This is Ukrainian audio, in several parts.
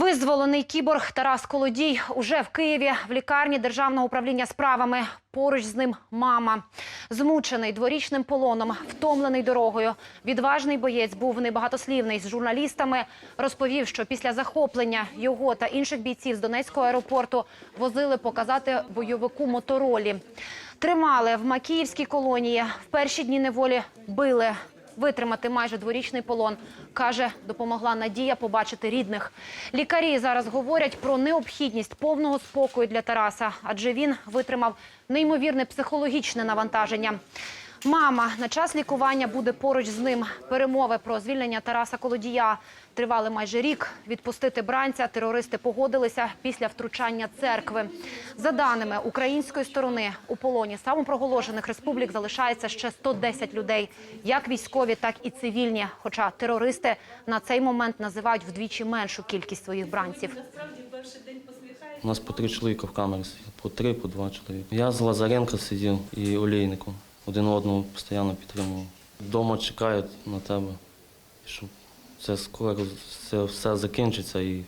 Визволений кіборг Тарас Колодій уже в Києві в лікарні Державного управління справами. Поруч з ним мама. Змучений дворічним полоном, втомлений дорогою. Відважний боєць був небагатослівний з журналістами. Розповів, що після захоплення його та інших бійців з Донецького аеропорту возили показати бойовику моторолі. Тримали в Макіївській колонії. В перші дні неволі били. Витримати майже дворічний полон. Каже, допомогла надія побачити рідних. Лікарі зараз говорять про необхідність повного спокою для Тараса, адже він витримав неймовірне психологічне навантаження. Мама на час лікування буде поруч з ним. Перемови про звільнення Тараса Колодія тривали майже рік. Відпустити бранця терористи погодилися після втручання церкви. За даними української сторони, у полоні самопроголошених республік залишається ще 110 людей, як військові, так і цивільні. Хоча терористи на цей момент називають вдвічі меншу кількість своїх бранців. У нас по три чоловіка в камері по три, по два чоловіка. Я з Лазаренко сидів і олійником. Один одного постійно підтримував. Вдома чекають на тебе, щоб це скоро це все закінчиться і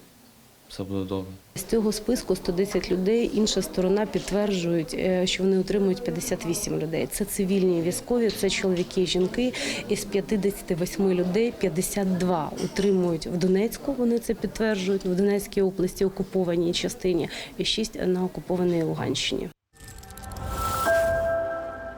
все буде добре. З цього списку 110 людей. Інша сторона підтверджують, е, що вони отримують 58 людей. Це цивільні військові, це чоловіки і жінки. Із 58 людей 52 утримують в Донецьку. Вони це підтверджують в Донецькій області, окупованій частині, і 6 на окупованій Луганщині.